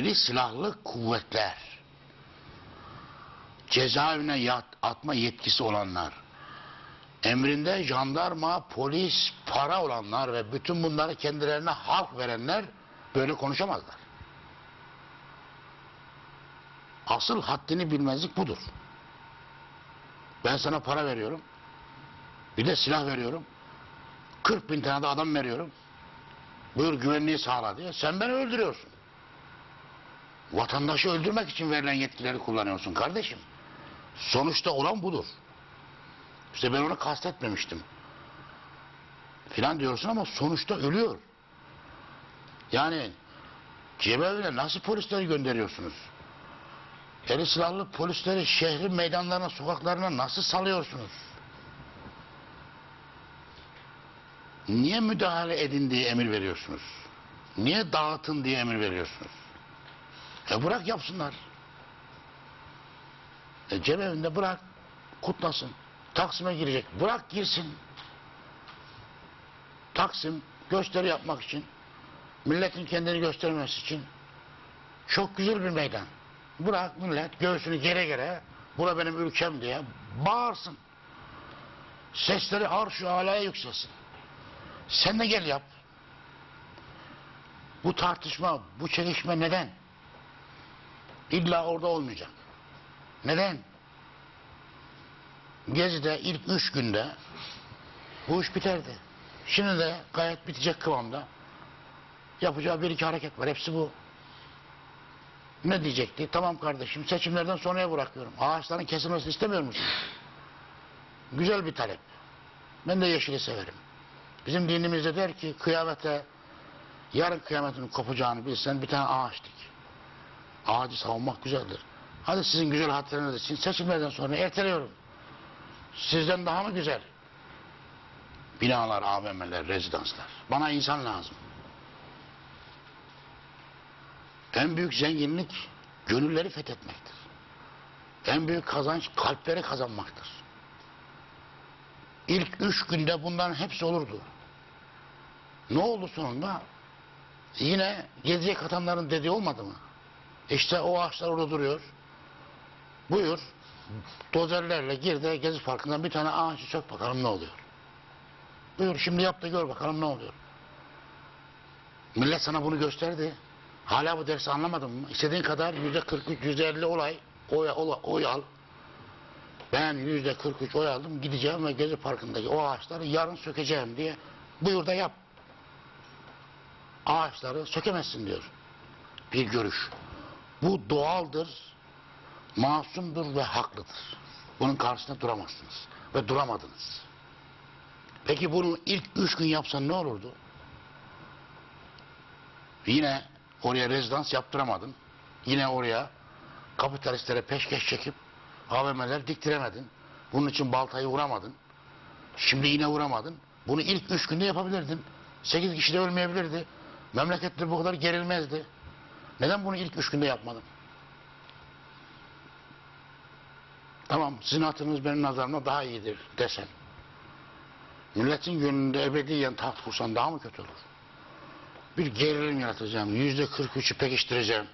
Eli silahlı kuvvetler, cezaevine yat, atma yetkisi olanlar, emrinde jandarma, polis, para olanlar ve bütün bunları kendilerine halk verenler böyle konuşamazlar. Asıl haddini bilmezlik budur. Ben sana para veriyorum. Bir de silah veriyorum. 40 bin tane de adam veriyorum. Buyur güvenliği sağla diye. Sen beni öldürüyorsun. Vatandaşı öldürmek için verilen yetkileri kullanıyorsun kardeşim. Sonuçta olan budur. İşte ben onu kastetmemiştim. Filan diyorsun ama sonuçta ölüyor. Yani cemeviyle nasıl polisleri gönderiyorsunuz? Eli silahlı polisleri şehrin meydanlarına, sokaklarına nasıl salıyorsunuz? Niye müdahale edin diye emir veriyorsunuz? Niye dağıtın diye emir veriyorsunuz? E bırak yapsınlar. E cemevinden bırak kutlasın. Taksim'e girecek. Bırak girsin. Taksim gösteri yapmak için, milletin kendini göstermesi için çok güzel bir meydan. Bırak millet göğsünü gere gere, bura benim ülkem diye bağırsın. Sesleri arş-ı alaya yükselsin. Sen de gel yap. Bu tartışma, bu çelişme neden? İlla orada olmayacak. Neden? Gezi'de ilk üç günde bu iş biterdi. Şimdi de gayet bitecek kıvamda. Yapacağı bir iki hareket var. Hepsi bu. Ne diyecekti? Tamam kardeşim seçimlerden sonraya bırakıyorum. Ağaçların kesilmesini istemiyor musun? Güzel bir talep. Ben de yeşili severim. Bizim dinimizde der ki kıyamete yarın kıyametin kopacağını bilsen bir tane ağaç dik. Ağacı savunmak güzeldir. Hadi sizin güzel hatırınız için seçimlerden sonra erteliyorum. Sizden daha mı güzel? Binalar, AVM'ler, rezidanslar. Bana insan lazım. En büyük zenginlik gönülleri fethetmektir. En büyük kazanç kalpleri kazanmaktır. İlk üç günde bunların hepsi olurdu. Ne oldu sonunda? Yine geziye katanların dediği olmadı mı? İşte o ağaçlar orada duruyor. Buyur. Dozerlerle gir de Gezi Parkı'ndan bir tane ağaçı sök bakalım ne oluyor. Buyur şimdi yap da gör bakalım ne oluyor. Millet sana bunu gösterdi. Hala bu dersi anlamadın mı? İstediğin kadar yüzde 43, yüzde 50 olay, oy, oy al. Ben yüzde 43 oy aldım gideceğim ve Gezi Parkı'ndaki o ağaçları yarın sökeceğim diye buyur da yap. Ağaçları sökemezsin diyor. Bir görüş. Bu doğaldır, masumdur ve haklıdır. Bunun karşısında duramazsınız. Ve duramadınız. Peki bunu ilk üç gün yapsan ne olurdu? Yine oraya rezidans yaptıramadın. Yine oraya kapitalistlere peşkeş çekip AVM'ler diktiremedin. Bunun için baltayı vuramadın. Şimdi yine vuramadın. Bunu ilk üç günde yapabilirdin. Sekiz kişi de ölmeyebilirdi. Memleketler bu kadar gerilmezdi. Neden bunu ilk üç günde yapmadın? Tamam sizin hatırınız benim nazarımda daha iyidir desen. Milletin gönlünde ebediyen taht kursan daha mı kötü olur? Bir gerilim yaratacağım. Yüzde 43'ü pekiştireceğim.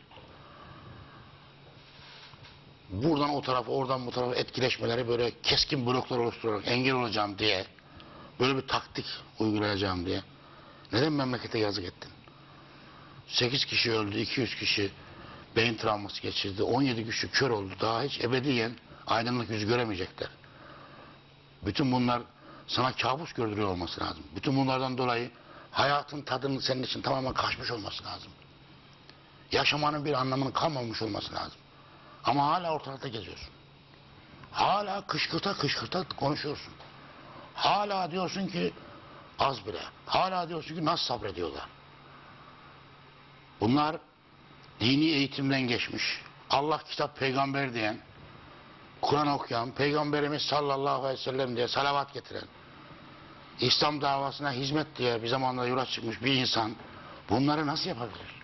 Buradan o tarafa oradan bu tarafa etkileşmeleri böyle keskin bloklar oluşturarak engel olacağım diye böyle bir taktik uygulayacağım diye. Neden memlekete yazık ettin? 8 kişi öldü, 200 kişi beyin travması geçirdi, 17 kişi kör oldu. Daha hiç ebediyen aydınlık yüz göremeyecekler. Bütün bunlar sana kabus gördürüyor olması lazım. Bütün bunlardan dolayı hayatın tadının senin için tamamen kaçmış olması lazım. Yaşamanın bir anlamının kalmamış olması lazım. Ama hala ortalıkta geziyorsun. Hala kışkırta kışkırta konuşuyorsun. Hala diyorsun ki az bile. Hala diyorsun ki nasıl sabrediyorlar. Bunlar dini eğitimden geçmiş. Allah kitap peygamber diyen, Kur'an okuyan, Peygamberimiz sallallahu aleyhi ve sellem diye salavat getiren, İslam davasına hizmet diye bir zamanlar yola çıkmış bir insan bunları nasıl yapabilir?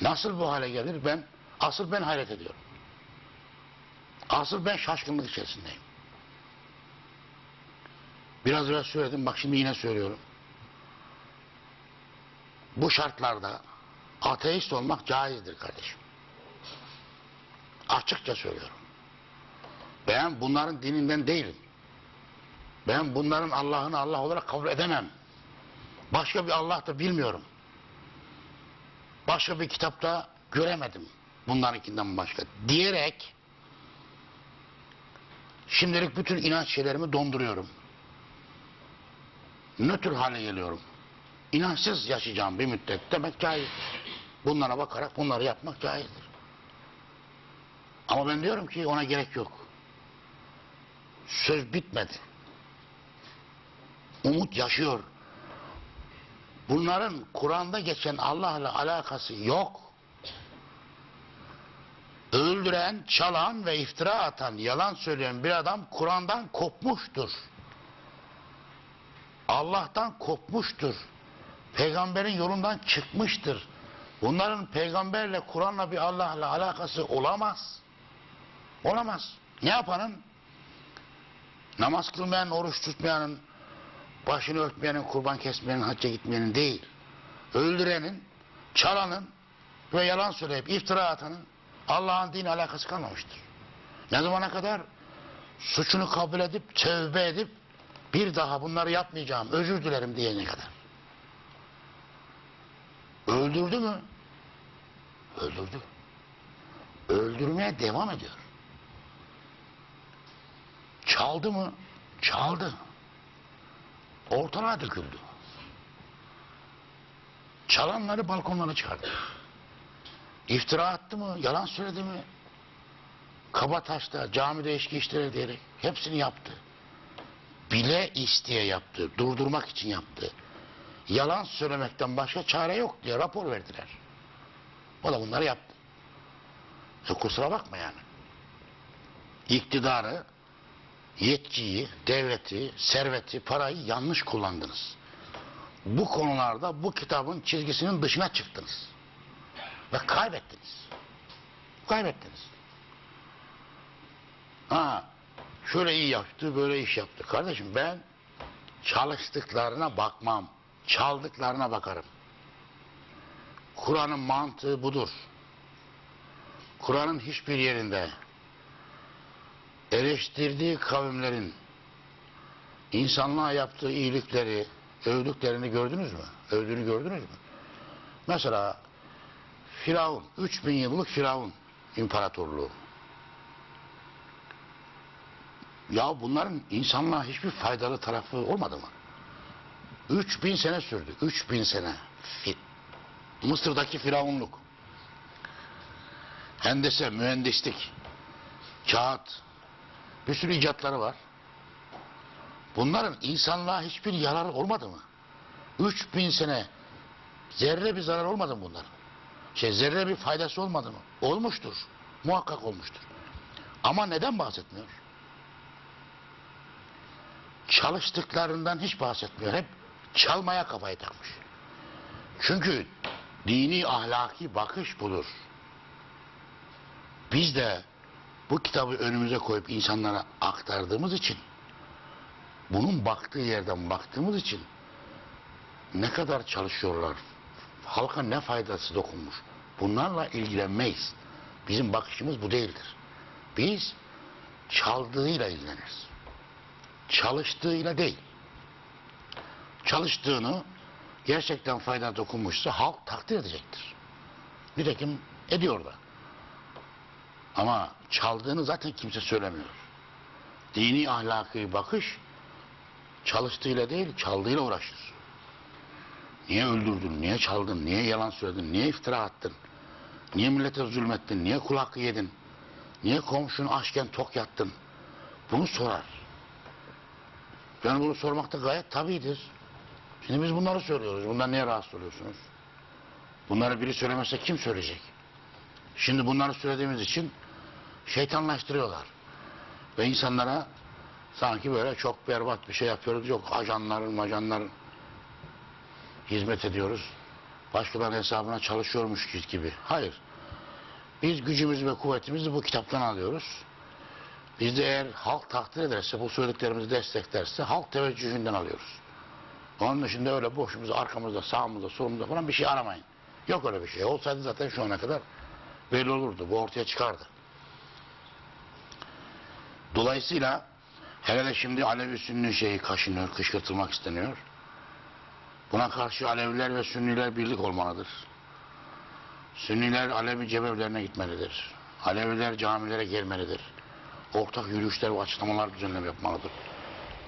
Nasıl bu hale gelir? Ben asıl ben hayret ediyorum. Asıl ben şaşkınlık içerisindeyim. Biraz evvel söyledim, bak şimdi yine söylüyorum. Bu şartlarda Ateist olmak caizdir kardeşim. Açıkça söylüyorum. Ben bunların dininden değilim. Ben bunların Allah'ını Allah olarak kabul edemem. Başka bir Allah da bilmiyorum. Başka bir kitapta göremedim. Bunlarınkinden başka. Diyerek şimdilik bütün inanç şeylerimi donduruyorum. Nötr hale geliyorum. İnançsız yaşayacağım bir müddet demek caiz. Bunlara bakarak bunları yapmak caizdir. Ama ben diyorum ki ona gerek yok. Söz bitmedi. Umut yaşıyor. Bunların Kur'an'da geçen Allah'la alakası yok. Öldüren, çalan ve iftira atan, yalan söyleyen bir adam Kur'an'dan kopmuştur. Allah'tan kopmuştur. Peygamberin yolundan çıkmıştır. Bunların peygamberle, Kur'an'la bir Allah'la alakası olamaz. Olamaz. Ne yapanın? Namaz kılmayan, oruç tutmayanın, başını örtmeyenin, kurban kesmeyenin, hacca gitmeyenin değil. Öldürenin, çalanın ve yalan söyleyip iftira atanın Allah'ın dini alakası kalmamıştır. Ne zamana kadar suçunu kabul edip, tövbe edip bir daha bunları yapmayacağım, özür dilerim diyene kadar. Öldürdü mü? Öldürdü. Öldürmeye devam ediyor. Çaldı mı? Çaldı. Ortalığa döküldü. Çalanları balkonlara çıkardı. İftira attı mı? Yalan söyledi mi? Kabataş'ta camide içki içtiler diyerek hepsini yaptı. Bile isteye yaptı. Durdurmak için yaptı. Yalan söylemekten başka çare yok diye rapor verdiler. O da bunları yaptı. E kusura bakma yani. İktidarı, yetkiyi, devleti, serveti, parayı yanlış kullandınız. Bu konularda bu kitabın çizgisinin dışına çıktınız. Ve kaybettiniz. Kaybettiniz. Ha, şöyle iyi yaptı, böyle iş yaptı. Kardeşim ben çalıştıklarına bakmam. Çaldıklarına bakarım. Kur'an'ın mantığı budur. Kur'an'ın hiçbir yerinde eleştirdiği kavimlerin insanlığa yaptığı iyilikleri, övdüklerini gördünüz mü? Övdüğünü gördünüz mü? Mesela Firavun, 3000 yıllık Firavun imparatorluğu. Ya bunların insanlığa hiçbir faydalı tarafı olmadı mı? 3000 sene sürdü. 3000 sene. Fi- Mısır'daki firavunluk. Hendese, mühendislik, kağıt, bir sürü icatları var. Bunların insanlığa hiçbir yararı olmadı mı? 3000 sene zerre bir zarar olmadı mı bunların? Şey zerre bir faydası olmadı mı? Olmuştur. Muhakkak olmuştur. Ama neden bahsetmiyor? Çalıştıklarından hiç bahsetmiyor. Hep çalmaya kafayı takmış. Çünkü dini ahlaki bakış budur. Biz de bu kitabı önümüze koyup insanlara aktardığımız için bunun baktığı yerden baktığımız için ne kadar çalışıyorlar, halka ne faydası dokunmuş bunlarla ilgilenmeyiz. Bizim bakışımız bu değildir. Biz çaldığıyla ilgileniriz. Çalıştığıyla değil. Çalıştığını gerçekten fayda dokunmuşsa halk takdir edecektir. Nitekim ediyor da. Ama çaldığını zaten kimse söylemiyor. Dini ahlaki bakış çalıştığıyla değil çaldığıyla uğraşır. Niye öldürdün, niye çaldın, niye yalan söyledin, niye iftira attın, niye millete zulmettin, niye kul hakkı yedin, niye komşunu açken tok yattın, bunu sorar. Yani bunu sormak da gayet tabidir. Şimdi biz bunları söylüyoruz. Bundan niye rahatsız oluyorsunuz? Bunları biri söylemezse kim söyleyecek? Şimdi bunları söylediğimiz için şeytanlaştırıyorlar. Ve insanlara sanki böyle çok berbat bir şey yapıyoruz. Yok ajanların ajanların hizmet ediyoruz. Başkalarının hesabına çalışıyormuş gibi. Hayır. Biz gücümüzü ve kuvvetimizi bu kitaptan alıyoruz. Biz de eğer halk takdir ederse, bu söylediklerimizi desteklerse halk teveccühünden alıyoruz. Onun dışında öyle boşumuzda, arkamızda, sağımızda, solumuzda falan bir şey aramayın. Yok öyle bir şey. Olsaydı zaten şu ana kadar belli olurdu. Bu ortaya çıkardı. Dolayısıyla hele de şimdi Alevi Sünni şeyi kaşınıyor, kışkırtılmak isteniyor. Buna karşı Aleviler ve Sünniler birlik olmalıdır. Sünniler Alevi cemevlerine gitmelidir. Aleviler camilere gelmelidir. Ortak yürüyüşler ve açıklamalar düzenleme yapmalıdır.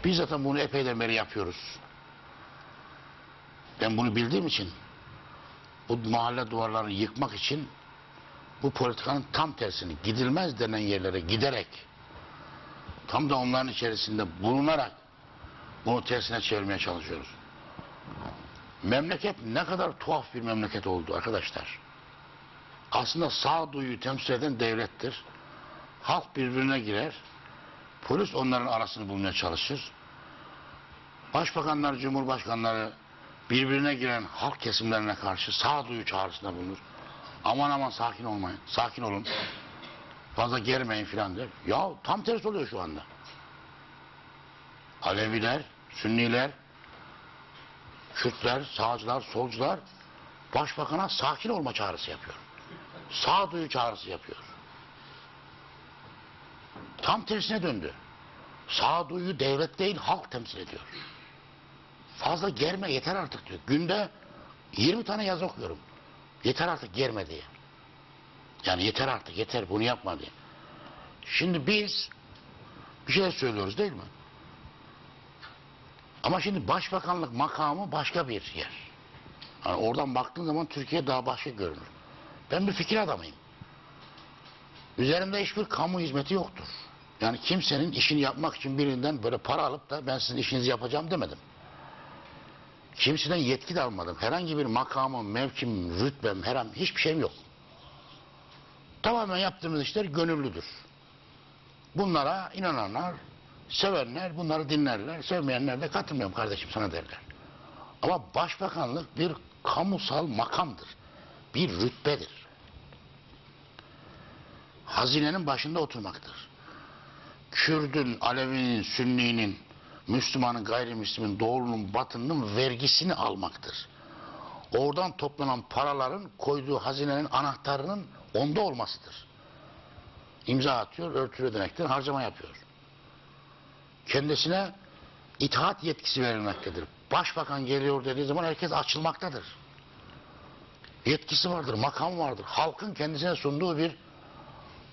Biz zaten bunu epeyden beri yapıyoruz. Ben bunu bildiğim için bu mahalle duvarlarını yıkmak için bu politikanın tam tersini gidilmez denen yerlere giderek tam da onların içerisinde bulunarak bunu tersine çevirmeye çalışıyoruz. Memleket ne kadar tuhaf bir memleket oldu arkadaşlar. Aslında sağduyu temsil eden devlettir. Halk birbirine girer. Polis onların arasını bulmaya çalışır. Başbakanlar, cumhurbaşkanları birbirine giren halk kesimlerine karşı sağduyu çağrısında bulunur. Aman aman sakin olmayın, sakin olun. Fazla germeyin filan der. Ya tam tersi oluyor şu anda. Aleviler, Sünniler, Kürtler, sağcılar, solcular başbakana sakin olma çağrısı yapıyor. Sağduyu çağrısı yapıyor. Tam tersine döndü. Sağduyu devlet değil halk temsil ediyor. Fazla germe yeter artık diyor. Günde 20 tane yazı okuyorum. Yeter artık germe diye. Yani yeter artık yeter bunu yapma diye. Şimdi biz bir şeyler söylüyoruz değil mi? Ama şimdi başbakanlık makamı başka bir yer. Yani oradan baktığın zaman Türkiye daha başka görünür. Ben bir fikir adamıyım. Üzerimde hiçbir kamu hizmeti yoktur. Yani kimsenin işini yapmak için birinden böyle para alıp da ben sizin işinizi yapacağım demedim. Kimseden yetki de almadım. Herhangi bir makamım, mevkim, rütbem, herhangi hiçbir şeyim yok. Tamamen yaptığımız işler gönüllüdür. Bunlara inananlar, sevenler bunları dinlerler. Sevmeyenler de katılmıyorum kardeşim sana derler. Ama başbakanlık bir kamusal makamdır. Bir rütbedir. Hazinenin başında oturmaktır. Kürdün, Alevinin, Sünninin, Müslümanın, gayrimüslimin, doğulunun, batının vergisini almaktır. Oradan toplanan paraların koyduğu hazinenin anahtarının onda olmasıdır. İmza atıyor, örtülü ödenekten harcama yapıyor. Kendisine itaat yetkisi verilmektedir. Başbakan geliyor dediği zaman herkes açılmaktadır. Yetkisi vardır, makam vardır. Halkın kendisine sunduğu bir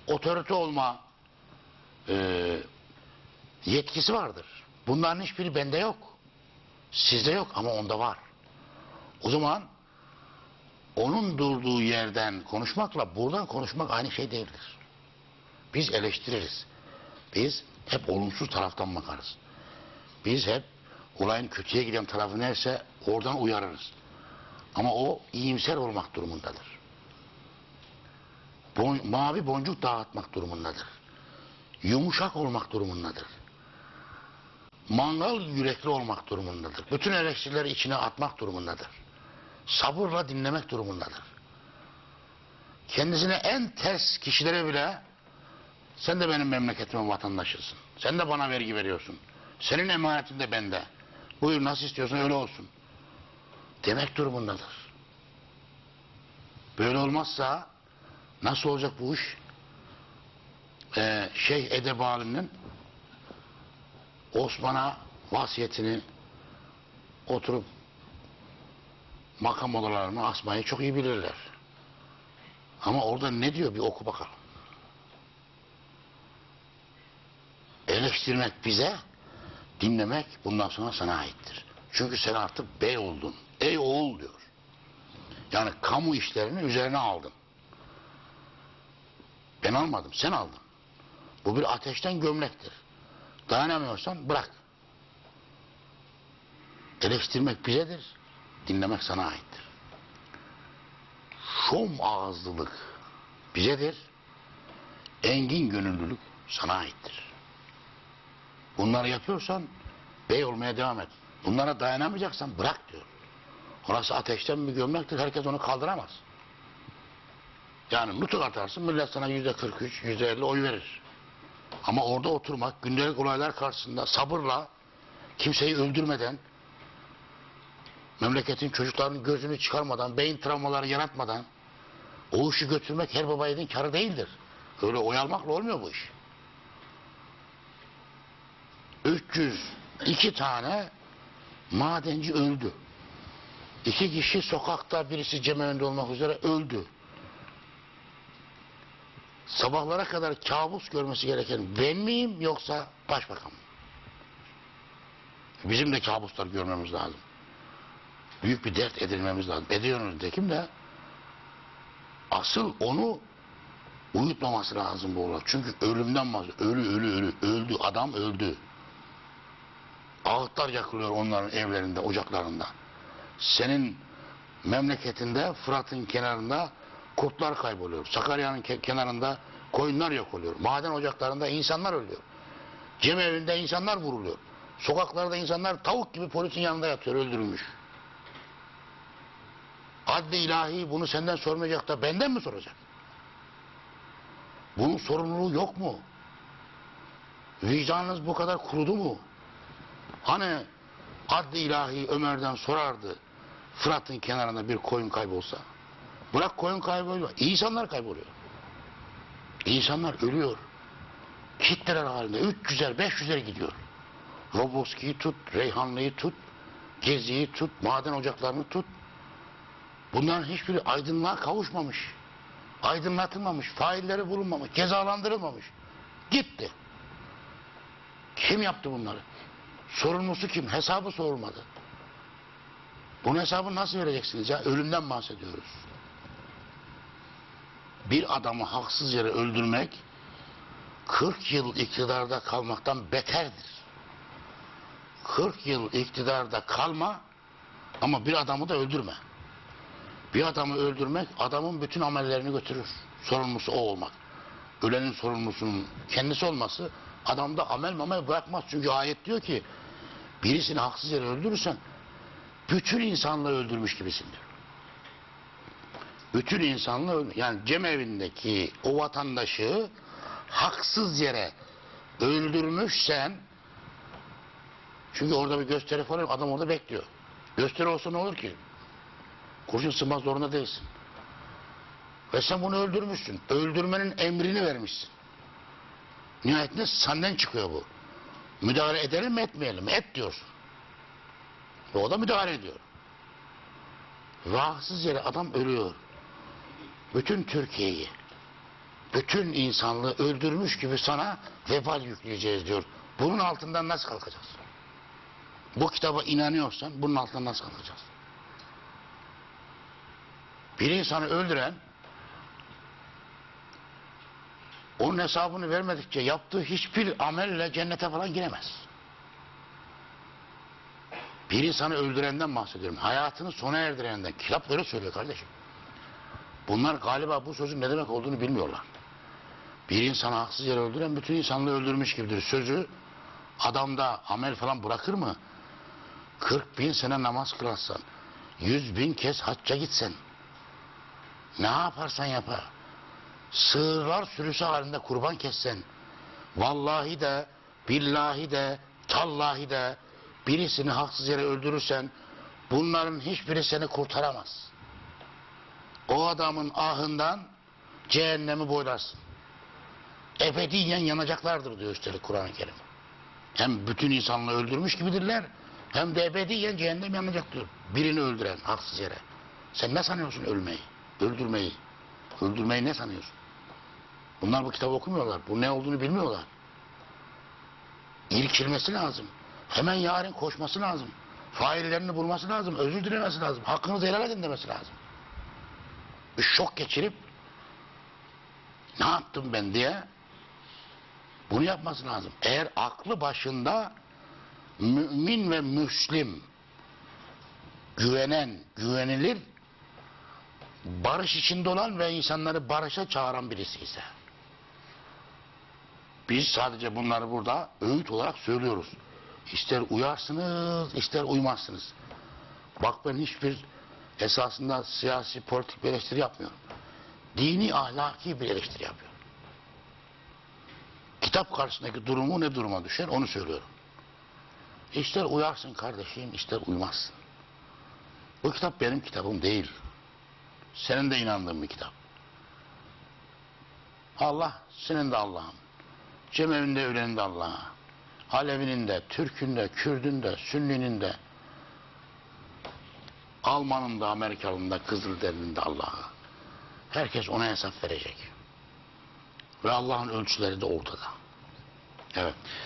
otorite olma e, yetkisi vardır. Bunların hiçbiri bende yok. Sizde yok ama onda var. O zaman onun durduğu yerden konuşmakla buradan konuşmak aynı şey değildir. Biz eleştiririz. Biz hep olumsuz taraftan bakarız. Biz hep olayın kötüye giden tarafı neyse oradan uyarırız. Ama o iyimser olmak durumundadır. Bon, mavi boncuk dağıtmak durumundadır. Yumuşak olmak durumundadır. Mangal yürekli olmak durumundadır. Bütün eleştirileri içine atmak durumundadır. Sabırla dinlemek durumundadır. Kendisine en ters kişilere bile sen de benim memleketimin vatandaşısın. Sen de bana vergi veriyorsun. Senin emanetin de bende. Buyur nasıl istiyorsan öyle olsun. Demek durumundadır. Böyle olmazsa nasıl olacak bu iş? Ee, Şeyh Edebali'nin Osman'a vasiyetini oturup makam odalarını asmayı çok iyi bilirler. Ama orada ne diyor bir oku bakalım. Eleştirmek bize, dinlemek bundan sonra sana aittir. Çünkü sen artık bey oldun. Ey oğul diyor. Yani kamu işlerini üzerine aldın. Ben almadım, sen aldın. Bu bir ateşten gömlektir. Dayanamıyorsan bırak. Eleştirmek bizedir, dinlemek sana aittir. Şom ağızlılık bizedir, engin gönüllülük sana aittir. Bunları yapıyorsan bey olmaya devam et. Bunlara dayanamayacaksan bırak diyor. Orası ateşten bir gömlektir, herkes onu kaldıramaz. Yani nutuk atarsın, millet sana yüzde 43, yüzde 50 oy verir. Ama orada oturmak, gündelik olaylar karşısında sabırla, kimseyi öldürmeden memleketin çocuklarının gözünü çıkarmadan, beyin travmaları yaratmadan o işi götürmek her baba yiğidin karı değildir. Öyle oyalmakla olmuyor bu iş. 302 tane madenci öldü. İki kişi sokakta birisi cemevinden olmak üzere öldü. Sabahlara kadar kabus görmesi gereken ben miyim yoksa başbakan mı? Bizim de kabuslar görmemiz lazım. Büyük bir dert edinmemiz lazım. Ediyoruz dekim de asıl onu uyutmaması lazım bu olay. Çünkü ölümden bahsediyor. Ölü ölü ölü. Öldü. Adam öldü. Ağıtlar yakılıyor onların evlerinde, ocaklarında. Senin memleketinde Fırat'ın kenarında kurtlar kayboluyor. Sakarya'nın ke- kenarında koyunlar yok oluyor. Maden ocaklarında insanlar ölüyor. Cemevinde insanlar vuruluyor. Sokaklarda insanlar tavuk gibi polisin yanında yatıyor öldürülmüş. Adli ilahi bunu senden sormayacak da benden mi soracak? Bunun sorumluluğu yok mu? Vicdanınız bu kadar kurudu mu? Hani adli ilahi Ömer'den sorardı Fırat'ın kenarında bir koyun kaybolsa. Bırak koyun kayboluyor. İnsanlar kayboluyor. İnsanlar ölüyor. Kitleler halinde 300'er 500'er gidiyor. Roboski'yi tut, Reyhanlı'yı tut, Gezi'yi tut, maden ocaklarını tut. Bunların hiçbiri aydınlığa kavuşmamış. Aydınlatılmamış, failleri bulunmamış, cezalandırılmamış. Gitti. Kim yaptı bunları? Sorumlusu kim? Hesabı sorulmadı. Bunun hesabını nasıl vereceksiniz ya? Ölümden bahsediyoruz. Bir adamı haksız yere öldürmek 40 yıl iktidarda kalmaktan beterdir. 40 yıl iktidarda kalma ama bir adamı da öldürme. Bir adamı öldürmek adamın bütün amellerini götürür. Sorumlusu o olmak. Ölenin sorumlusunun kendisi olması adamda amel mamel bırakmaz. Çünkü ayet diyor ki birisini haksız yere öldürürsen bütün insanlığı öldürmüş gibisin diyor. Bütün insanlığı yani cemevindeki o vatandaşı haksız yere öldürmüşsen çünkü orada bir gösteri falan yok, adam orada bekliyor. Gösteri olsa ne olur ki? Kurşun sıkmak zorunda değilsin. Ve sen bunu öldürmüşsün. Öldürmenin emrini vermişsin. Nihayetinde senden çıkıyor bu. Müdahale edelim mi etmeyelim mi? Et diyorsun. Ve o da müdahale ediyor. Rahatsız yere adam ölüyor. Bütün Türkiye'yi, bütün insanlığı öldürmüş gibi sana vebal yükleyeceğiz diyor. Bunun altından nasıl kalkacağız? Bu kitaba inanıyorsan bunun altından nasıl kalkacağız? Bir insanı öldüren onun hesabını vermedikçe yaptığı hiçbir amelle cennete falan giremez. Bir insanı öldürenden bahsediyorum. Hayatını sona erdirenden. Kitap böyle söylüyor kardeşim. Bunlar galiba bu sözün ne demek olduğunu bilmiyorlar. Bir insanı haksız yere öldüren bütün insanlığı öldürmüş gibidir. Sözü adamda amel falan bırakır mı? 40 bin sene namaz kılarsan, 100 bin kez hacca gitsen, ne yaparsan yapar. Sığırlar sürüsü halinde kurban kessen, vallahi de, billahi de, tallahi de birisini haksız yere öldürürsen, bunların hiçbiri seni kurtaramaz. O adamın ahından cehennemi boylarsın. Ebediyen yanacaklardır diyor üstelik Kur'an-ı Kerim. Hem bütün insanlığı öldürmüş gibidirler, hem de ebediyen cehennem yanacak diyor. Birini öldüren haksız yere. Sen ne sanıyorsun ölmeyi? Öldürmeyi. Öldürmeyi ne sanıyorsun? Bunlar bu kitabı okumuyorlar. Bu ne olduğunu bilmiyorlar. İrkilmesi lazım. Hemen yarın koşması lazım. Faillerini bulması lazım. Özür dilemesi lazım. Hakkınızı helal edin demesi lazım. Bir şok geçirip ne yaptım ben diye bunu yapması lazım. Eğer aklı başında mümin ve müslim güvenen, güvenilir barış içinde olan ve insanları barışa çağıran birisi ise. Biz sadece bunları burada öğüt olarak söylüyoruz. İster uyarsınız, ister uymazsınız. Bak ben hiçbir esasında siyasi politik bir eleştiri yapmıyorum. Dini ahlaki bir eleştiri yapıyorum. Kitap karşısındaki durumu ne duruma düşer onu söylüyorum. İster uyarsın kardeşim, ister uymazsın. Bu kitap benim kitabım değil. Senin de inandığın bir kitap. Allah senin de Allah'ın. Cemevinde ölenin de Allah'a. Alevinin de, Türk'ün de, Kürd'ün de, Sünni'nin de, Alman'ın da, Amerikalı'nın da, Kızılderili'nin de Allah'a. Herkes ona hesap verecek. Ve Allah'ın ölçüleri de ortada. Evet.